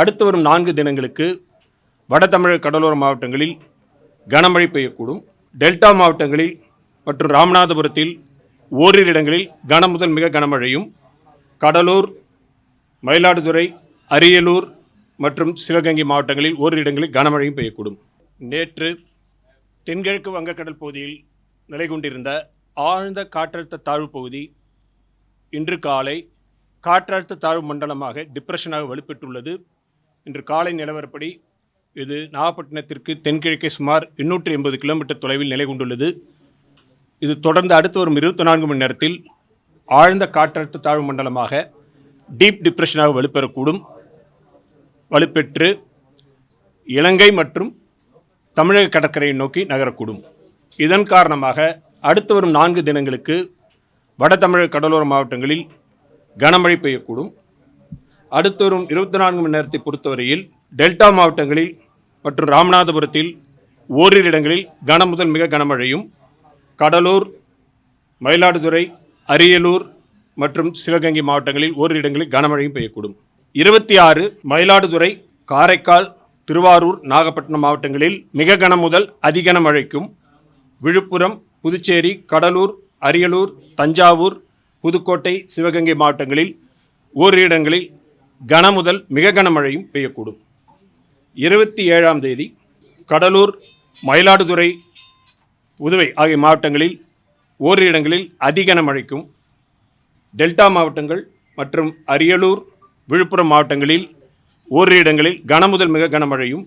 அடுத்து வரும் நான்கு தினங்களுக்கு வட தமிழக கடலோர மாவட்டங்களில் கனமழை பெய்யக்கூடும். டெல்டா மாவட்டங்களில் மற்றும் ராமநாதபுரத்தில் ஓரிரு இடங்களில் கன முதல் மிக கனமழையும். கடலூர் மயிலாடுதுறை அரியலூர் மற்றும் சிவகங்கை மாவட்டங்களில் ஓரிரு இடங்களில் கனமழையும் பெய்யக்கூடும். நேற்று தென்கிழக்கு வங்கக்கடல் பகுதியில் நிலை கொண்டிருந்த ஆழ்ந்த காற்றழுத்த தாழ்வு பகுதி இன்று காலை காற்றழுத்த தாழ்வு மண்டலமாக டிப்ரெஷனாக வலுப்பெற்றுள்ளது. இன்று காலை நிலவரப்படி இது நாகப்பட்டினத்திற்கு தென்கிழக்கே சுமார் எண்ணூற்றி எண்பது கிலோமீட்டர் தொலைவில் நிலை கொண்டுள்ளது. இது தொடர்ந்து அடுத்து வரும் இருபத்தி நான்கு மணி நேரத்தில் ஆழ்ந்த காற்றழுத்த தாழ்வு மண்டலமாக டீப் டிப்ரெஷனாக வலுப்பெறக்கூடும். வலுப்பெற்று இலங்கை மற்றும் தமிழக கடற்கரையை நோக்கி நகரக்கூடும். இதன் காரணமாக அடுத்து வரும் நான்கு தினங்களுக்கு வட தமிழக கடலோர மாவட்டங்களில் கனமழை பெய்யக்கூடும். அடுத்து வரும் இருபத்தி நான்கு மணி நேரத்தை பொறுத்தவரையில் டெல்டா மாவட்டங்களில் மற்றும் ராமநாதபுரத்தில் ஓரிரு இடங்களில் கன முதல் மிக கனமழையும் கடலூர் மயிலாடுதுறை அரியலூர் மற்றும் சிவகங்கை மாவட்டங்களில் ஓரிரு இடங்களில் கனமழையும் பெய்யக்கூடும். இருபத்தி ஆறு மயிலாடுதுறை காரைக்கால் திருவாரூர் நாகப்பட்டினம் மாவட்டங்களில் மிக கனம் முதல் அதிகன மழைக்கும் விழுப்புரம் புதுச்சேரி கடலூர் அரியலூர் தஞ்சாவூர் புதுக்கோட்டை சிவகங்கை மாவட்டங்களில் ஓரிரு இடங்களில் கன முதல் மிக கனமழையும் பெய்யக்கூடும். இருபத்தி ஏழாம் தேதி கடலூர் மயிலாடுதுறை புதுவை ஆகிய மாவட்டங்களில் ஓரிரு இடங்களில் அதிகன மழைக்கும் டெல்டா மாவட்டங்கள் மற்றும் அரியலூர் விழுப்புரம் மாவட்டங்களில் ஓரிரு இடங்களில் கன முதல் மிக கனமழையும்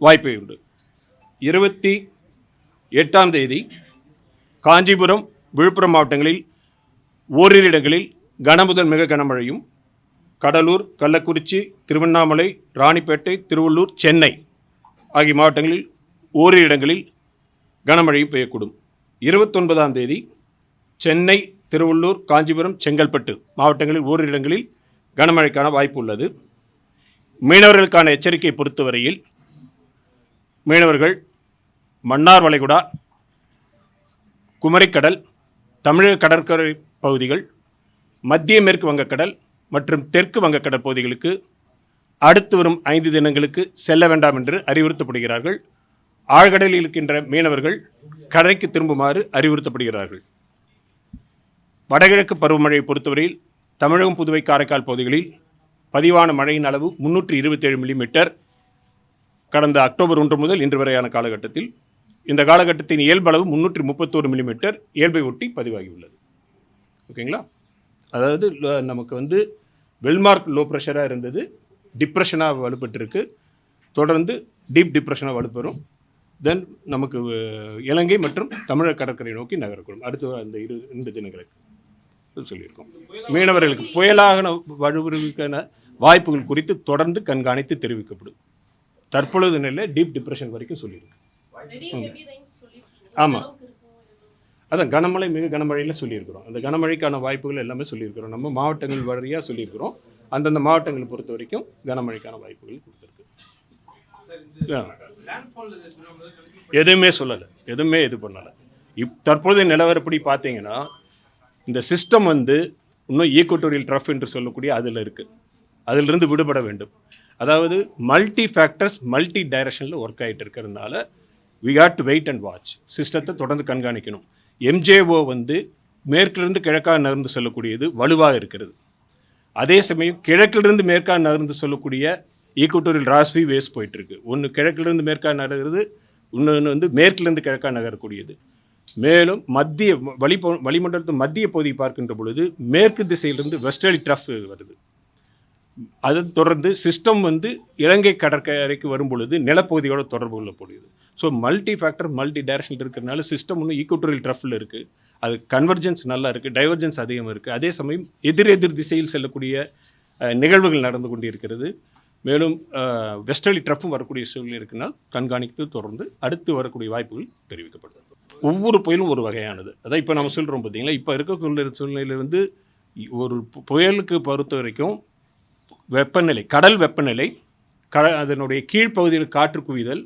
வாய்ப்பு உண்டு இருபத்தி எட்டாம் தேதி காஞ்சிபுரம் விழுப்புரம் மாவட்டங்களில் ஓரிரு இடங்களில் கன முதல் மிக கனமழையும் கடலூர் கள்ளக்குறிச்சி திருவண்ணாமலை ராணிப்பேட்டை திருவள்ளூர் சென்னை ஆகிய மாவட்டங்களில் ஓரிரு இடங்களில் கனமழை பெய்யக்கூடும். இருபத்தொன்பதாம் தேதி சென்னை திருவள்ளூர் காஞ்சிபுரம் செங்கல்பட்டு மாவட்டங்களில் ஓரிரு இடங்களில் கனமழைக்கான வாய்ப்பு உள்ளது. மீனவர்களுக்கான எச்சரிக்கை பொறுத்தவரையில் மீனவர்கள் மன்னார் வளைகுடா குமரிக்கடல் தமிழக கடற்கரை பகுதிகள் மத்திய மேற்கு வங்கக்கடல் மற்றும் தெற்கு வங்கக்கடல் பகுதிகளுக்கு அடுத்து வரும் ஐந்து தினங்களுக்கு செல்ல வேண்டாம் என்று அறிவுறுத்தப்படுகிறார்கள். ஆழ்கடலில் இருக்கின்ற மீனவர்கள் கரைக்கு திரும்புமாறு அறிவுறுத்தப்படுகிறார்கள். வடகிழக்கு பருவமழையை பொறுத்தவரையில் தமிழகம் புதுவை காரைக்கால் பகுதிகளில் பதிவான மழையின் அளவு முன்னூற்றி இருபத்தேழு மில்லிமீட்டர். கடந்த அக்டோபர் ஒன்று முதல் இன்று வரையான காலகட்டத்தில் இந்த காலகட்டத்தின் இயல்பளவு முன்னூற்றி முப்பத்தோரு மில்லிமீட்டர். இயல்பை ஒட்டி பதிவாகியுள்ளது. ஓகேங்களா? அதாவது நமக்கு வந்து வெல்மார்க் லோ ப்ரெஷராக இருந்தது. டிப்ரெஷனாக வலுப்பட்டிருக்கு. தொடர்ந்து டீப் டிப்ரெஷனாக வலுப்பெறும். தென் நமக்கு இலங்கை மற்றும் தமிழக கடற்கரை நோக்கி நகரக்கூடும். அடுத்த அந்த இரு இந்த தினங்களுக்கு சொல்லியிருக்கோம். மீனவர்களுக்கு புயலாக வலுவிற்கான வாய்ப்புகள் குறித்து தொடர்ந்து கண்காணித்து தெரிவிக்கப்படும். தற்பொழுது நிலை டீப் டிப்ரெஷன் வரைக்கும் சொல்லியிருக்கு. ஆமாம் அதான் கனமழை மிக கனமழையில் சொல்லியிருக்கிறோம். அந்த கனமழைக்கான வாய்ப்புகள் எல்லாமே சொல்லியிருக்கிறோம். நம்ம மாவட்டங்கள் வழியாக சொல்லியிருக்கிறோம். அந்தந்த மாவட்டங்களை பொறுத்த வரைக்கும் கனமழைக்கான வாய்ப்புகள் கொடுத்துருக்கு. எதுவுமே சொல்லலை. எதுவுமே இது பண்ணலை. இப் தற்போதைய நிலவரப்படி பார்த்தீங்கன்னா இந்த சிஸ்டம் வந்து இன்னும் ஈக்குவட்டோரியல் ட்ரஃப் என்று சொல்லக்கூடிய அதில் இருக்குது அதிலிருந்து விடுபட வேண்டும். அதாவது மல்டி ஃபேக்டர்ஸ் மல்டி டைரக்ஷனில் ஒர்க் ஆகிட்டு இருக்கிறதுனால we had to wait and watch சிஸ்டத்தை தொடர்ந்து கண்காணிக்கணும். எம்ஜேஓ வந்து மேற்கிலிருந்து கிழக்காக நகர்ந்து சொல்லக்கூடியது வலுவாக இருக்கிறது. அதே சமயம் கிழக்கிலிருந்து மேற்காக நகர்ந்து சொல்லக்கூடிய ஈக்குவட்டோரியல் ராஸ்வி வேஸ்ட் போயிட்டுருக்கு. ஒன்று கிழக்கிலிருந்து மேற்காக நகர்கிறது இன்னொன்று வந்து மேற்கிலிருந்து கிழக்காக நகரக்கூடியது. மேலும் மத்திய வளி வளிமண்டலத்தின் மத்திய பகுதியை பார்க்கின்ற பொழுது மேற்கு திசையிலிருந்து வெஸ்டர்லி ட்ரஃப் வருது. அதை தொடர்ந்து சிஸ்டம் வந்து இலங்கை கடற்கரைக்கு வரும் பொழுது நிலப்பகுதியோட தொடர்பு கொள்ளக்கூடியது so multi factor multi direction இருக்கிறதுனால சிஸ்டம் ஒன்று ஈக்குவட்டோரியல் ட்ரஃபில் இருக்குது அது கன்வர்ஜென்ஸ் நல்லா இருக்குது டைவர்ஜென்ஸ் அதிகமாக இருக்குது அதே சமயம் எதிர் எதிர் திசையில் செல்லக்கூடிய நிகழ்வுகள் நடந்து கொண்டிருக்கிறது. மேலும் வெஸ்டர்லி ட்ரஃப்பும் வரக்கூடிய சூழ்நிலை இருக்குன்னா கண்காணித்து தொடர்ந்து அடுத்து வரக்கூடிய வாய்ப்புகள் தெரிவிக்கப்படுது ஒவ்வொரு புயலும் ஒரு வகையானது. அதான் இப்போ நம்ம சொல்கிறோம் பார்த்தீங்களா இப்போ இருக்கக்கூடிய சூழ்நிலையில் வந்து ஒரு பு- புயலுக்கு பொறுத்த வரைக்கும் வெப்பநிலை கடல் வெப்பநிலை க அதனுடைய கீழ்ப்பகுதியில் காற்று குவிதல்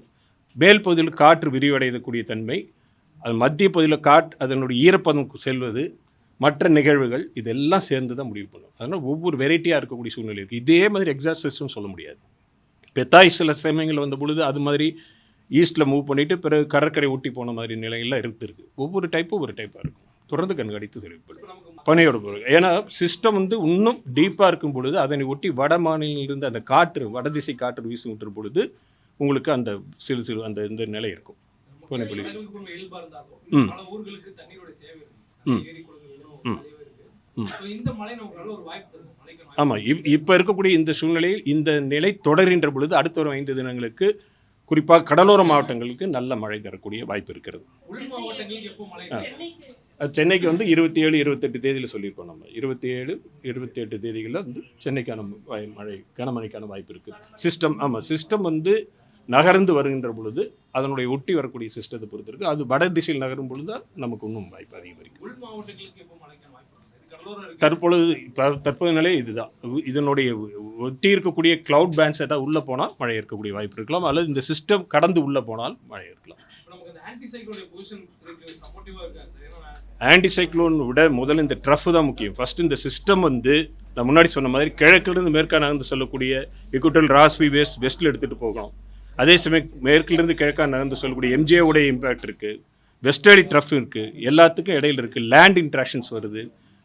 மேல் பகுதியில் காற்று விரிவடையக்கூடிய தன்மை அது மத்திய பகுதியில் காட் அதனுடைய ஈரப்பதம் செல்வது மற்ற நிகழ்வுகள் இதெல்லாம் சேர்ந்து தான் முடிவு பண்ணும். அதனால் ஒவ்வொரு வெரைட்டியாக இருக்கக்கூடிய சூழ்நிலை இருக்குது இதே மாதிரி எக்ஸாக்ட் சொல்ல முடியாது. பெத்தாய் சில சமயங்கள் வந்த பொழுது அது மாதிரி ஈஸ்ட்டில் மூவ் பண்ணிவிட்டு பிறகு கடற்கரை ஊட்டி போன மாதிரி நிலையெல்லாம் இருக்குது ஒவ்வொரு டைப்பும் ஒரு டைப்பாக இருக்கும். தொடர்ந்து கண்காணித்து தெரிவிப்படும் பனையோட பொருள் ஏன்னா சிஸ்டம் வந்து இன்னும் டீப்பாக இருக்கும் பொழுது அதனை ஒட்டி வட மாநிலிருந்து அந்த காற்று வடதிசை காற்று வீசுகின்ற பொழுது உங்களுக்கு அந்த சிறு சிறு அந்த இந்த நிலை இருக்கும். இருந்தாலும் ம். ம். ம். ஆமாம் இப் இப்போ இருக்கக்கூடிய இந்த சூழ்நிலையில் இந்த நிலை தொடர்கின்ற பொழுது அடுத்த ஒரு ஐந்து தினங்களுக்கு குறிப்பாக கடலோர மாவட்டங்களுக்கு நல்ல மழை தரக்கூடிய வாய்ப்பு இருக்கிறது. உள் மாவட்டங்களுக்கு எப்போ மழை இருக்கும்? அது சென்னைக்கு வந்து இருபத்தி ஏழு இருபத்தெட்டு தேதியில் சொல்லியிருக்கோம் நம்ம. இருபத்தி ஏழு இருபத்தி எட்டு தேதிகளில் வந்து சென்னைக்கான வாய் மழை கனமழைக்கான வாய்ப்பு இருக்குது சிஸ்டம் ஆமாம் சிஸ்டம் வந்து நகர்ந்து வருகின்ற பொழுது அதனுடைய ஒட்டி வரக்கூடிய சிஸ்டத்தை பொறுத்து இருக்குது அது வட திசையில் நகரும் பொழுது தான் நமக்கு இன்னும் வாய்ப்பு அதிகரிக்கும். தற்பொழுது இப்போ தற்போதைய நிலை இதுதான். இதனுடைய ஒட்டி இருக்கக்கூடிய கிளவுட் பேண்ட்ஸ் ஏதாவது உள்ளே போனால் மழை இருக்கக்கூடிய வாய்ப்பு இருக்கலாம். அல்லது இந்த சிஸ்டம் கடந்து உள்ளே போனால் மழை இருக்கலாம் ஆன்டி சைக்ளோன் விட முதல்ல இந்த ட்ரஃப் தான் முக்கியம். ஃபர்ஸ்ட் இந்த சிஸ்டம் வந்து நான் முன்னாடி சொன்ன மாதிரி கிழக்கிலிருந்து மேற்கா நகர்ந்து சொல்லக்கூடிய இக்குட்டல் ராஸ்வி வேஸ்ட் வெஸ்ட்டில் எடுத்துகிட்டு போகணும். அதே சமயம் மேற்கிலிருந்து கிழக்கா நகர்ந்து சொல்லக்கூடிய எம்ஜிஓடைய இம்பேக்ட் இருக்குது வெஸ்டர்லி ட்ரஃப் இருக்குது எல்லாத்துக்கும் இடையில இருக்குது லேண்ட் இன்ட்ராக்ஷன்ஸ் வருது.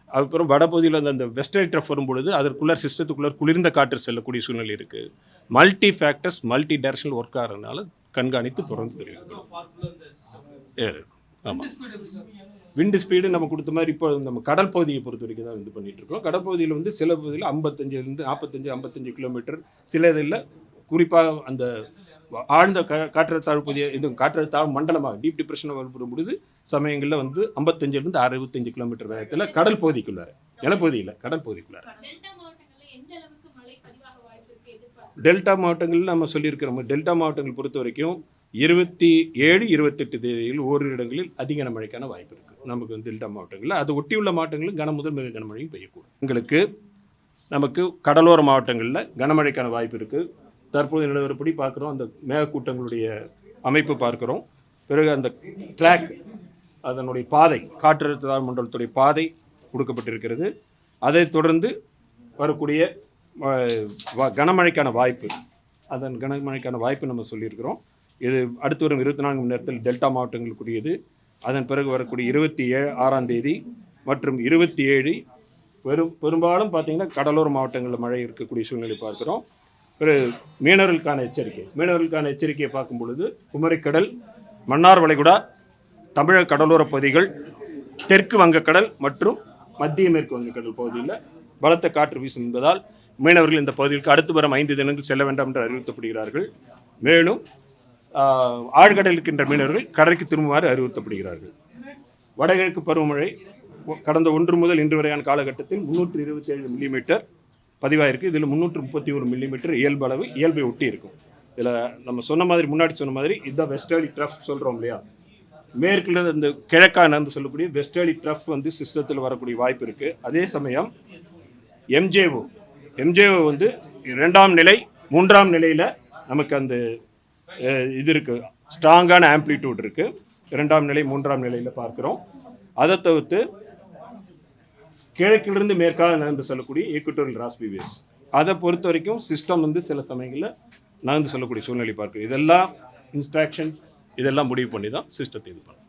அப்புறம் வடபகுதியில் அந்த அந்த வெஸ்டர்லி ட்ரஃப் வரும்பொழுது அதற்குள்ள சிஸ்டத்துக்குள்ள குளிர்ந்த காற்று செல்லக்கூடிய சூழ்நிலை இருக்குது multi factors multi directional work ஆகிறதுனால கண்காணித்து தொடர்ந்து தெரியும் ஆமாம் விண்டு ஸ்பீடு நம்ம கொடுத்த மாதிரி இப்போ நம்ம கடல் பகுதியை பொறுத்த வரைக்கும் தான் இது பண்ணிட்டு இருக்கோம். கடல் பகுதியில் வந்து சில பகுதியில் ஐம்பத்தஞ்சிலிருந்து நாற்பத்தஞ்சு ஐம்பத்தஞ்சு கிலோமீட்டர் சில இதில் குறிப்பாக அந்த ஆழ்ந்த காற்றழுத்தாழ் பகுதியை இது காற்றழுத்தாழ் மண்டலமாக டீப் டிப்ரெஷன் வரும் பொழுது சமயங்களில் வந்து ஐம்பத்தஞ்சிலிருந்து அறுபத்தஞ்சு கிலோமீட்டர் வேகத்தில் கடல் பகுதிக்குள்ளார நிலப்பகுதியில் கடல் குள்ளார டெல்டா மாவட்டங்கள்ல நம்ம சொல்லியிருக்கிறோம். டெல்டா மாவட்டங்கள் பொறுத்த வரைக்கும் இருபத்தி ஏழு இருபத்தெட்டு தேதியில் ஓரிரு இடங்களில் அதிக கனமழைக்கான வாய்ப்பு இருக்குது நமக்கு வந்து டெல்டா மாவட்டங்களில் அது ஒட்டியுள்ள மாவட்டங்களில் கன முதல் மிக கனமழையும் பெய்யக்கூடும். எங்களுக்கு நமக்கு கடலோர மாவட்டங்களில் கனமழைக்கான வாய்ப்பு இருக்குது தற்போது நிலவரப்படி பார்க்குறோம். அந்த மேகக்கூட்டங்களுடைய அமைப்பு பார்க்குறோம். பிறகு அந்த கிளாக் அதனுடைய பாதை காற்றழுத்த மண்டலத்துடைய பாதை கொடுக்கப்பட்டிருக்கிறது. அதைத் தொடர்ந்து வரக்கூடிய வ- கனமழைக்கான வாய்ப்பு அதன் கனமழைக்கான வாய்ப்பு நம்ம சொல்லியிருக்கிறோம். இது அடுத்து வரும் இருபத்தி நான்கு மணி நேரத்தில் டெல்டா மாவட்டங்களுக்குரியது. அதன் பிறகு வரக்கூடிய இருபத்தி ஏழு ஆறாம் தேதி மற்றும் இருபத்தி ஏழு. பெரும் பெரும்பாலும் பார்த்தீங்கன்னா கடலோர மாவட்டங்களில் மழை இருக்கக்கூடிய சூழ்நிலை பார்க்குறோம். ஒரு மீனவர்களுக்கான எச்சரிக்கை. மீனவர்களுக்கான எச்சரிக்கையை பார்க்கும் பொழுது குமரிக்கடல் மன்னார் வளைகுடா தமிழக கடலோர பகுதிகள் தெற்கு வங்கக்கடல் மற்றும் மத்திய மேற்கு வங்கக்கடல் பகுதியில் பலத்த காற்று வீசும் என்பதால் மீனவர்கள் இந்த பகுதிக்கு அடுத்து வரும் ஐந்து தினங்கள் செல்ல வேண்டாம் என்று அறிவுறுத்தப்படுகிறார்கள். மேலும் ஆழ்கடல் இருக்கின்ற மீனவர்கள் கடலுக்கு திரும்புமாறு அறிவுறுத்தப்படுகிறார்கள். வடகிழக்கு பருவமழை கடந்த ஒன்று முதல் இன்று வரையான காலகட்டத்தில் முந்நூற்றி இருபத்தி ஏழு மில்லிமீட்டர் பதிவாயிருக்கு. இதில் முந்நூற்று முப்பத்தி ஒரு மில்லிமீட்டர் இயல்பு அளவு இயல்பை ஒட்டி இருக்கும் இதில் நம்ம சொன்ன மாதிரி முன்னாடி சொன்ன மாதிரி இதுதான் வெஸ்டர்லி ட்ரஃப் சொல்கிறோம் இல்லையா? மேற்குல இந்த கிழக்கா சொல்லக்கூடிய வெஸ்டர்லி ட்ரஃப் வந்து சிஸ்டத்தில் வரக்கூடிய வாய்ப்பு இருக்குது அதே சமயம் எம்ஜேஓ எம்ஜேஓ வந்து ரெண்டாம் நிலை மூன்றாம் நிலையில் நமக்கு அந்த இது இருக்குது ஸ்ட்ராங்கான ஆம்ப்ளிடியூட் இருக்குது இரண்டாம் நிலை மூன்றாம் நிலையில் பார்க்குறோம். அதை தவிர்த்து கிழக்கிலிருந்து மேற்காக நகர்ந்து செல்லக்கூடிய ஈக்குட்டோரியல் ராஸ்பிவேஸ் அதை பொறுத்த வரைக்கும் சிஸ்டம் வந்து சில சமயங்களில் நகர்ந்து செல்லக்கூடிய சூழ்நிலை பார்க்குது. இதெல்லாம் இன்ஸ்ட்ராக்ஷன்ஸ் இதெல்லாம் முடிவு பண்ணி தான் சிஸ்டத்தை இது பண்ணும்.